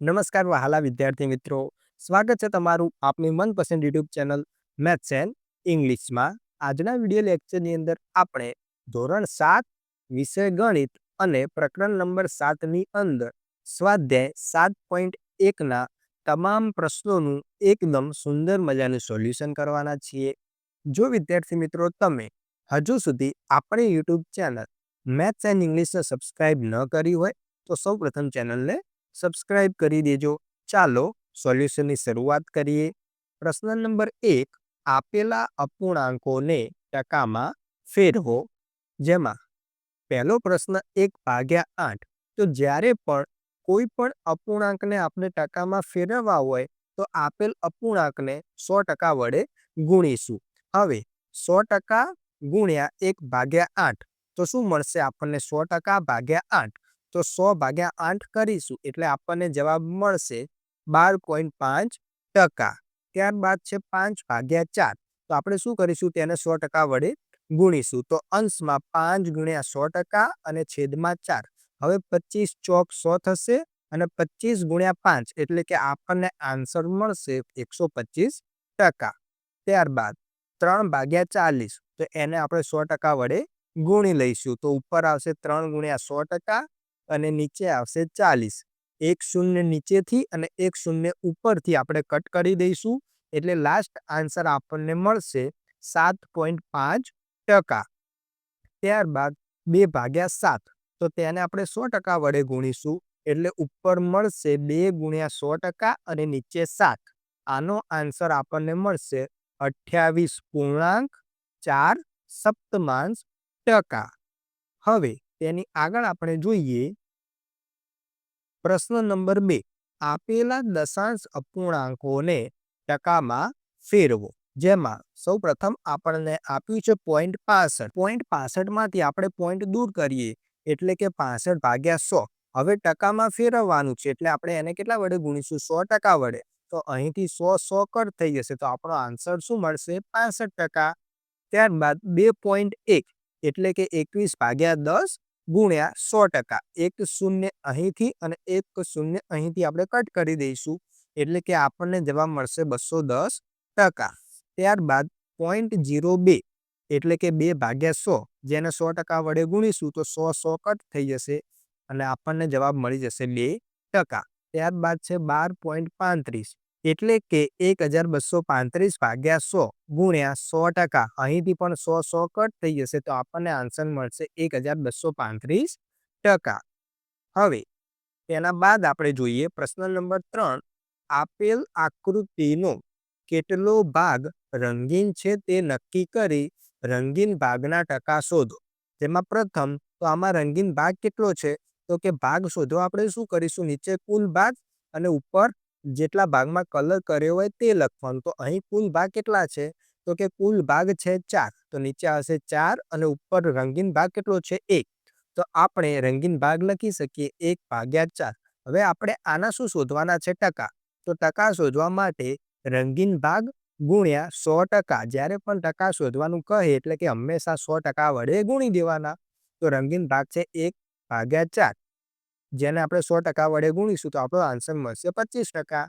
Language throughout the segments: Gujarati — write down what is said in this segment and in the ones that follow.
નમસ્કાર વહાલા વિદ્યાર્થી મિત્રો. સ્વાગત છે તમારું આપની મનપસંદ યુટ્યુબ ચેનલ મેથ્સ એન્ડ ઇંગ્લિશમાં. આજના વીડિયો લેક્ચરની અંદર આપણે ધોરણ સાત વિષય ગણિત અને પ્રકરણ નંબર સાતની અંદર સ્વાધ્યાય સાત પોઈન્ટ એકના તમામ પ્રશ્નોનું એકદમ સુંદર મજાનું સોલ્યુશન કરવાના છીએ. જો વિદ્યાર્થી મિત્રો તમે હજુ સુધી આપણી યુટ્યુબ ચેનલ મેથ્સ એન્ડ ઇંગ્લિશને સબસ્ક્રાઇબ ન કરી હોય તો સૌ પ્રથમ ચેનલને સબસ્ક્રાઇબ કરી દેજો. ચાલો સોલ્યુશનની શરૂઆત કરીએ. પ્રશ્ન નંબર એક, આપેલા અપૂર્ણાંકોને ટકામાં ફેરવો. જેમાં, પહેલો પ્રશ્ન એક ભાગ્યા આઠ. તો જ્યારે પણ કોઈ પણ અપૂર્ણાંકને આપણે ટકામાં ફેરવવા હોય, તો આપેલ અપૂર્ણાંકને સો ટકા વડે ગુણીશું. હવે, સો ટકા ગુણ્યા એક ભાગ્યા આઠ. તો શું મળશે? આપણને સો ટકા ભાગ્યા આઠ. તો સો ભાગ્યા આઠ કરીશું એટલે આપણને જવાબ મળશે બાર પોઈન્ટ પાંચ ટકા. ત્યારબાદ છે પાંચ ભાગ્યા ચાર. તો આપણે શું કરીશું? તેને સો ટકા વડે ગુણીશું. તો અંશમાં પાંચ ગુણ્યા સો ટકા અને છેદમાં ચાર. હવે પચીસ ચોક સો થશે અને પચીસ ગુણ્યા પાંચ એટલે કે આપણને આન્સર મળશે એકસો પચીસ ટકા. ત્યારબાદ ત્રણ ભાગ્યા ચાલીસ. તો એને આપણે સો ટકા વડે ગુણી લઈશું. તો ઉપર આવશે ત્રણ ગુણ્યા સો ટકા અને નીચે આવશે ચાલીસ. એક શૂન્ય નીચેથી અને એક શૂન્ય ઉપરથી આપણે કટ કરી દઈશું. એટલે લાસ્ટ આન્સર આપણને મળશે સાત પોઈન્ટ પાંચ ટકા. ત્યારબાદ બે ભાગ્યા સાત. તો તેને આપણે સો ટકા વડે ગુણીશું. એટલે ઉપર મળશે બે ગુણ્યા સો ટકા અને નીચે સાત. આનો આન્સર આપણને મળશે અઠ્યાવીસ પૂર્ણાંક ચાર સપ્તમાંશ ટકા. હવે તેની આગળ આપણે જોઈએ પ્રશ્ન નંબર બે. આપેલા દશાંશ અપૂર્ણાંકોને ટકામાં ફેરવો. જેમાં સૌ પ્રથમ આપણને આપ્યું છે પોઈન્ટ પાસઠ. પોઈન્ટ પાસઠમાંથી આપણે પોઈન્ટ દૂર કરીએ એટલે કે પાસઠ ભાગ્યા સો. હવે ટકામાં ફેરવવાનું છે એટલે આપણે એને કેટલા વડે ગુણીશું? સો ટકા વડે. તો અહીંથી સો સો કટ થઈ જશે. તો આપણો આન્સર શું મળશે? પાસઠ ટકા. ત્યારબાદ બે પોઈન્ટ એક. એટલે કે એકવીસ ભાગ્યા દસ ગુણ્યા સો ટકા. એક શૂન્ય અહીંથી અને એક શૂન્ય અહીંથી આપણે કટ કરી દઈશું. એટલે કે આપણને જવાબ મળશે બસો દસ ટકા. ત્યારબાદ પોઈન્ટ જીરો બે, એટલે કે બે ભાગ્યા સો, જેને સો ટકા વડે ગુણીશું તો સો સો કટ થઈ જશે અને આપણને જવાબ મળી જશે બે ટકા. ત્યારબાદ છે બાર પોઈન્ટ પાંત્રીસ. એટલે કે એક હજાર બસો પાંત્રીસ ભાગ્યા સો ગુણ્યા સો ટકા. અહીંથી પણ સો સો કટ થઈ જશે તો આપણને આન્સર મળશે એક હજાર બસો પાંત્રીસ ટકા. હવે, તેના બાદ આપણે જોઈએ પ્રશ્ન નંબર ત્રણ. આપેલ આકૃતિનો કેટલો ભાગ રંગીન છે તે નક્કી કરી રંગીન ભાગના ટકા શોધો. જેમાં પ્રથમ, તો આમાં રંગીન ભાગ કેટલો છે? તો કે ભાગ શોધવા આપણે શું કરીશું? નીચે કુલ ભાગ અને ઉપર જેટલા ભાગમાં કલર કર્યો હોય તે લખવાનું. તો અહીં કુલ ભાગ કેટલા છે? તો કે કુલ ભાગ છે ચાર. તો નીચે આવશે ચાર અને ઉપર રંગીન ભાગ કેટલો છે? એક. તો આપણે રંગીન ભાગ લખી શકીએ એક ભાગ્યા ચાર. હવે આપણે આના શું શોધવાના છે? ટકા. તો ટકા શોધવા માટે રંગીન ભાગ ગુણ્યા સો ટકા. જ્યારે પણ ટકા શોધવાનું કહે એટલે કે હંમેશા સો ટકા વડે ગુણી દેવાના. તો રંગીન ભાગ છે એક ભાગ્યા ચાર. જેને આપણે સો ટકા વડે ગુણીશું તો આપણો આન્સર મળશે પચીસ ટકા.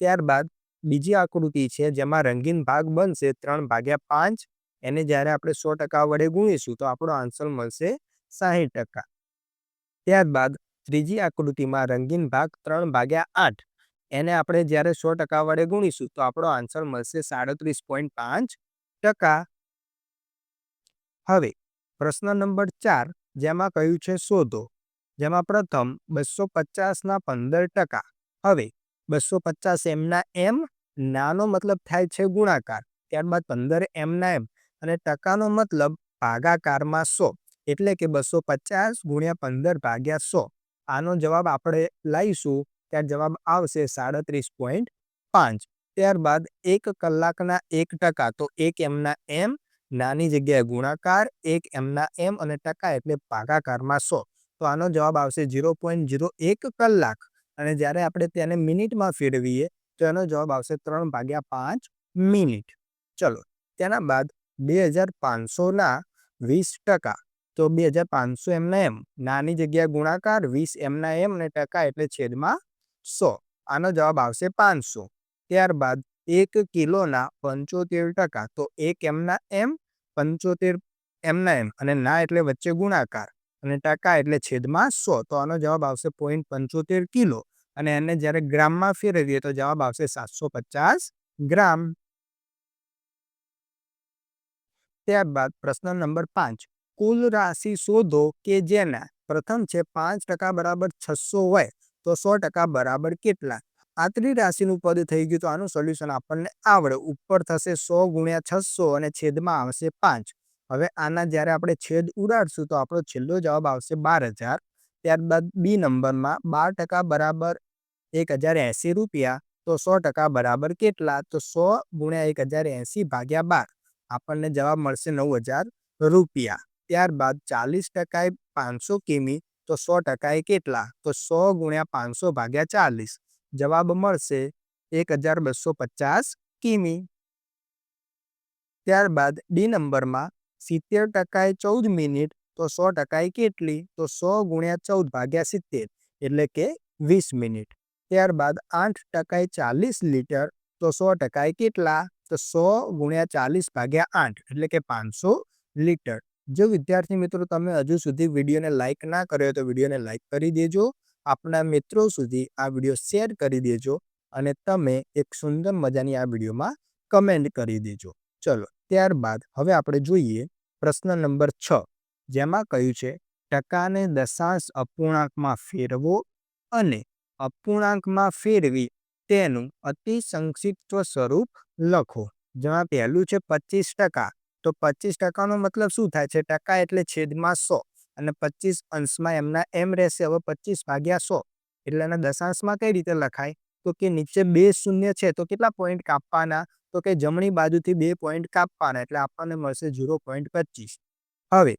ત્યારબાદ બીજી આકૃતિ છે જેમાં રંગીન ભાગ બનશે ત્રણ ભાગ્યા પાંચ. એને જ્યારે આપણે સો ટકા વડે ગુણીશું તો આપણો આન્સર મળશે સાહીઠ ટકા. ત્યારબાદ ત્રીજી આકૃતિમાં રંગીન ભાગ ત્રણ ભાગ્યા આઠ. એને આપણે જ્યારે સો ટકા વડે ગુણીશું તો આપણો આન્સર મળશે સાડત્રીસ પોઈન્ટ પાંચ ટકા. હવે પ્રશ્ન નંબર ચાર જેમાં કહ્યું છે શોધો. જેમાં પ્રથમ બસો પચાસના પંદર ટકા, હવે બસો પચાસ એમના એમ, નાનો મતલબ થાય છે ગુણાકાર, ત્યારબાદ પંદર એમના એમ, અને ટકાનો મતલબ ભાગાકારમાં સો, એટલે કે બસો પચાસ ગુણ્યા પંદર ભાગ્યા સો. આનો જવાબ આપણે લાવીશું ત્યારે જવાબ આવશે સાડત્રીસ પોઈન્ટ પાંચ. ત્યારબાદ એક કલાકના એક ટકા, તો એક એમના એમ, નાની જગ્યાએ ગુણાકાર, એક એમના એમ અને ટકા એટલે ભાગાકારમાં સો. તો આનો જવાબ આવશે ઝીરો પોઈન્ટ ઝીરો એક કલાક. અને જ્યારે આપણે તેને મિનિટમાં ફેરવીએ, તો એનો જવાબ આવશે ત્રણ ભાગ્યા પાંચ મિનિટ. ચલો, તેના બાદ બે હજાર પાંચસોના વીસ ટકા. તો બે હજાર પાંચસો એમના એમ. નાની જગ્યા ગુણાકાર, વીસ એમના એમ અને ટકા એટલે છેદમાં સો. આનો જવાબ આવશે પાંચસો. ત્યારબાદ એક કિલોના પંચોતેર ટકા. તો એક એમના એમ, પંચોતેર એમના એમ. અને ના એટલે વચ્ચે ગુણાકાર. અને ટકા એટલે છેદમાં સો. તો આનો જવાબ આવશે પોઈન્ટ પંચોતેર કિલો. અને એને જ્યારે ગ્રામમાં ફેરવીએ તો જવાબ આવશે સાતસો પચાસ ગ્રામ. ત્યારબાદ પ્રશ્ન નંબર પાંચ. કુલ રાશિ શોધો કે જેના? પ્રથમ છે પાંચ ટકા બરાબર છસો હોય તો સો ટકા બરાબર કેટલા? આ રાશિનું પદ થઈ ગયું તો આનું સોલ્યુશન આપણને આવડે. ઉપર થશે સો ગુણ્યા છસો અને છેદમાં આવશે પાંચ. હવે આના જ્યારે આપણે છેદ ઉડાડશું તો આપણો છેલ્લો જવાબ આવશે બાર હજાર. ત્યારબાદ બી નંબરમાં બાર ટકા બરાબર એક હજાર એંસી રૂપિયા, તો સો ટકા બરાબર કેટલા? તો સો ગુણ્યા એક હજાર એંસી ભાગ્યા બાર. આપણને જવાબ મળશે નવ હજાર રૂપિયા. ત્યારબાદ ચાલીસ ટકાએ પાંચસો કિમી, તો સો ટકાએ કેટલા? તો સો ગુણ્યા પાંચસો ભાગ્યા ચાલીસ. જવાબ મળશે એક હજાર બસો પચાસ કિમી. ત્યારબાદ ડી નંબરમાં સિત્તેર ટકાએ ચૌદ મિનિટ, તો સો ટકાએ કેટલી? તો સો ગુણ્યા ચૌદ ભાગ્યા સિત્તેર, એટલે કે વીસ મિનિટ. ત્યારબાદ આઠ ટકાએ ચાલીસ લીટર, તો સો ટકાએ કેટલા? તો સો ગુણ્યા ચાલીસ ભાગ્યા આઠ, એટલે કે પાંચસો લીટર. જો વિદ્યાર્થી મિત્રો તમે હજુ સુધી વિડીયોને લાઇક ના કર્યો તો વિડીયોને લાઇક કરી દેજો. આપણા મિત્રો સુધી આ વીડિયો શેર કરી દેજો અને તમે એક સુંદર મજાની આ વિડીયોમાં કમેન્ટ કરી દેજો. ચલો, ત્યારબાદ હવે આપણે જોઈએ પ્રશ્ન નંબર છ. જેમાં કહ્યું છે, ટકાને દશાંશ અપૂર્ણાંકમાં ફેરવો અને અપૂર્ણાંકમાં ફેરવી તેનું અતિ સંક્ષિપ્ત સ્વરૂપ લખો. જેમાં પહેલું છે, પચીસ ટકા. તો પચીસ ટકાનો મતલબ શું થાય છે? ટકા એટલે છેદમાં સો. અને પચીસ અંશમાં એમના એમ રહેશે, હવે પચીસ ભાગ્યા સો. એટલે એના દશાંશમાં કઈ રીતે લખાય? તો કે નીચે બે શૂન્ય છે, તો કેટલા પોઈન્ટ કાપવાના? તો કે જમણી બાજુથી બે પોઈન્ટ કાપવાના, એટલે આપણને મળશે ઝીરો પોઈન્ટ પચીસ હવે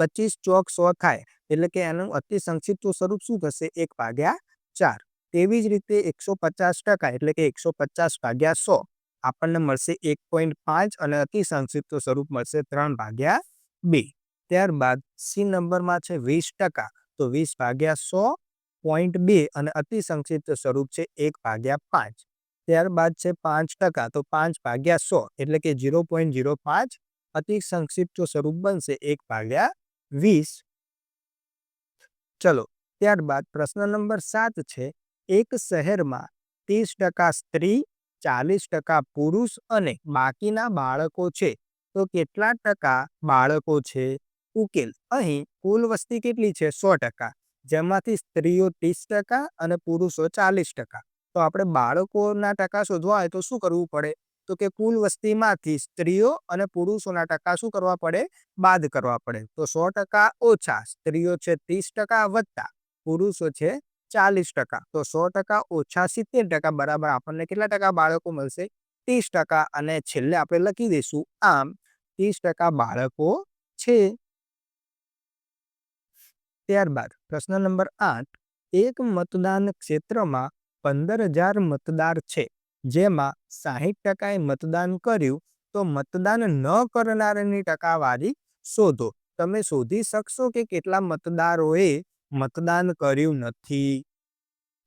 પચીસ ચોક સો થાય એટલે કે એનું અતિ સંક્ષિપ્ત સ્વરૂપ શું થશે? એક ભાગ્યા ચાર. તેવી જ રીતે એકસો પચાસ ટકા, એટલે કે એકસો પચાસ ભાગ્યા સો, આપણને મળશે એક પોઈન્ટ પાંચ અને અતિ સંક્ષિપ્ત સ્વરૂપ મળશે ત્રણ ભાગ્યા બે. ત્યારબાદ સી નંબરમાં છે વીસ ટકા, તો વીસ ભાગ્યા સો પોઈન્ટ બે અને અતિ સંક્ષિપ્ત સ્વરૂપ છે એક ભાગ્યા પાંચ. ત્યારબાદ છે પાંચ ટકા, તો પાંચ ભાગ્યા સો, એટલે કે ઝીરો પોઈન્ટ ઝીરો પાંચ અતિ સંક્ષિપ્ત સ્વરૂપ બનશે એક ભાગ્યા વીસ. ચલો, ત્યારબાદ પ્રશ્ન નંબર સાત છે, એક શહેરમાં ત્રીસ ટકા સ્ત્રી, ચાલીસ ટકા પુરુષ અને બાકીના બાળકો છે, તો કેટલા ટકા બાળકો છે? ઉકેલ, અહીં કુલ વસ્તી કેટલી છે? સો ટકા. જેમાંથી સ્ત્રીઓ ત્રીસ ટકા અને પુરુષો ચાલીસ ટકા. તો આપણે બાળકોના ટકા શોધવા હોય તો શું કરવું પડે? તો કે કુલ વસ્તીમાંથી સ્ત્રીઓ અને પુરુષોના ટકા શું કરવા પડે? બાદ કરવા પડે. તો સો ટકા ઓછા, સ્ત્રીઓ છે ત્રીસ ટકા વત્તા પુરુષો છે ચાલીસ ટકા. તો સો ટકા ઓછા સિત્તેર ટકા બરાબર આપણને કેટલા ટકા બાળકો મળશે? ત્રીસ ટકા. અને છેલ્લે આપણે લખી દઈશું, આમ, ત્રીસ ટકા બાળકો છે ત્યારબાદ પ્રશ્ન નંબર આઠ, એક મતદાન ક્ષેત્રમાં પંદર હજાર મતદાર છે, જેમાં સાહીઠ ટકાએ મતદાન કર્યું, તો મતદાન ન કરનારની ટકાવારી શોધો. તમે શોધી શકશો કે કેટલા મતદારોએ મતદાન કર્યું નથી?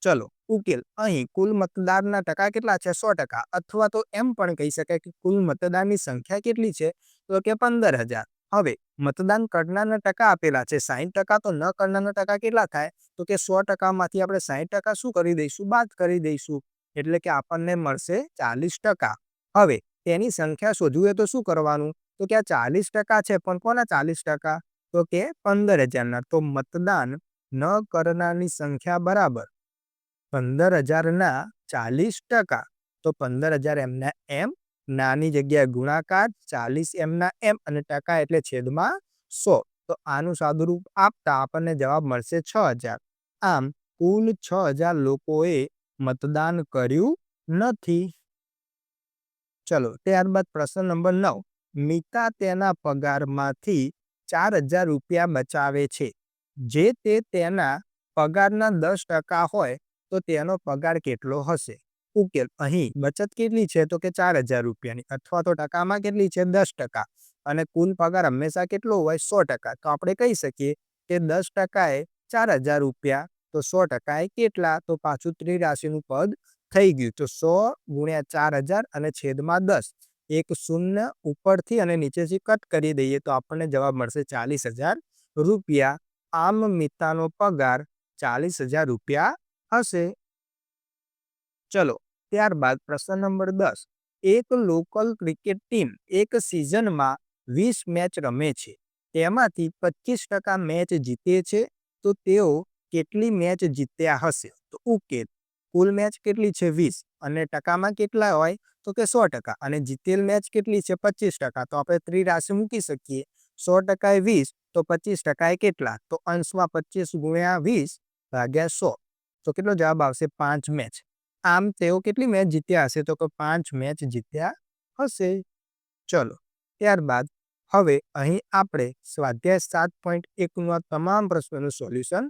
ચલો, ઉકેલ. અહીં કુલ મતદારના ટકા કેટલા છે? સો ટકા. અથવા તો એમ પણ કહી શકાય કે કુલ મતદાનની સંખ્યા કેટલી છે? તો કે પંદર હજાર. હવે, મતદાન કરનારના ટકા આપેલા છે. સાહીઠ ટકા તો ન કરનારના ટકા કેટલા થાય? તો કે સો ટકામાંથી આપણે સાહીઠ ટકા શું કરી દઈશું? બાદ કરી દઈશું. એટલે કે આપણને મળશે ચાલીસ ટકા. હવે, તેની સંખ્યા શોધવું તો શું કરવાનું? તો કે આ ચાલીસ ટકા છે, પણ કોના ચાલીસ ટકા? તો કે પંદર હજારના. તો મતદાન ન કરનારની સંખ્યા બરાબર પંદર હજારના ચાલીસ ટકા. તો પંદર હજાર એમના એમ નાની જગ્યાએ ગુણાકાર ચાલીસ એમના એમ અને ટકા એટલે છેદમાં સો. તો આનું સાદુરૂપ આપતા આપણને જવાબ મળશે છ હજાર. આમ કુલ છ હજાર લોકોએ મતદાન કર્યું નથી. ચલો, ત્યારબાદ પ્રશ્ન નંબર નવ. મિતા તેના પગારમાંથી ચાર હજાર રૂપિયા બચાવે છે. જે તે તેના પગારના દસ ટકા હોય તો તેનો પગાર કેટલો હશે? ઉકેલ. અહીં બચત કેટલી છે તો કે ચાર હજાર રૂપિયાની અથવા તો ટકામાં કેટલી છે? દસ ટકા. અને કુલ પગાર હંમેશા કેટલો હોય? સો ટકા. તો આપણે કહી શકીએ કે દસ ટકાએ ચાર હજાર રૂપિયા, તો સો ટકાએ કેટલા? તો પાછું ત્રિરાશિનું પદ થઈ ગયું. તો સો ગુણ્યા ચાર હજાર અને છેદમાં દસ. એક શૂન્ય ઉપરથી અને નીચેથી કટ કરી દઈએ તો આપણને જવાબ મળશે ચાલીસ હજાર રૂપિયા. આમ મિતાનો પગાર ચાલીસ હજાર રૂપિયા હશે. ચલો. ત્યારબાદ પ્રશ્ન નંબર દસ. એક લોકલ ક્રિકેટ ટીમ એક સિઝનમાં વીસ મેચ રમે છે. તેમાંથી પચીસ ટકા મેચ જીતે છે. તો તેઓ કેટલી મેચ જીત્યા હશે? તો ઉકેલ. કુલ મેચ કેટલી છે? વીસ. અને ટકામાં કેટલા હોય? તો કે સો ટકા. અને જીતેલ મેચ કેટલી છે? પચીસ ટકા. તો આપણે ત્રિરાશિ મૂકી શકીએ. સો ટકાએ વીસ, તો પચીસ ટકાએ કેટલા? તો અંશમાં પચીસ ગુણ્યા વીસ ભાગ્યા સો. તો કેટલો જવાબ આવશે? પાંચ મેચ. આમ તેઓ કેટલી મેચ જીત્યા હશે? તો કે પાંચ મેચ જીત્યા હશે? ચલો, ત્યારબાદ હવે અહીં આપણે સ્વાધ્યાય સાત પોઈન્ટ એકના તમામ પ્રશ્નોનું સોલ્યુશન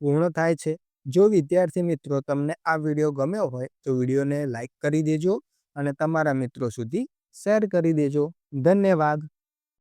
પૂર્ણ થાય છે. જો વિદ્યાર્થી મિત્રો તમને આ વીડિયો ગમ્યો હોય, તો વિડીયોને લાઇક કરી દેજો અને તમારા મિત્રો સુધી શેર કરી દેજો. ધન્યવાદ.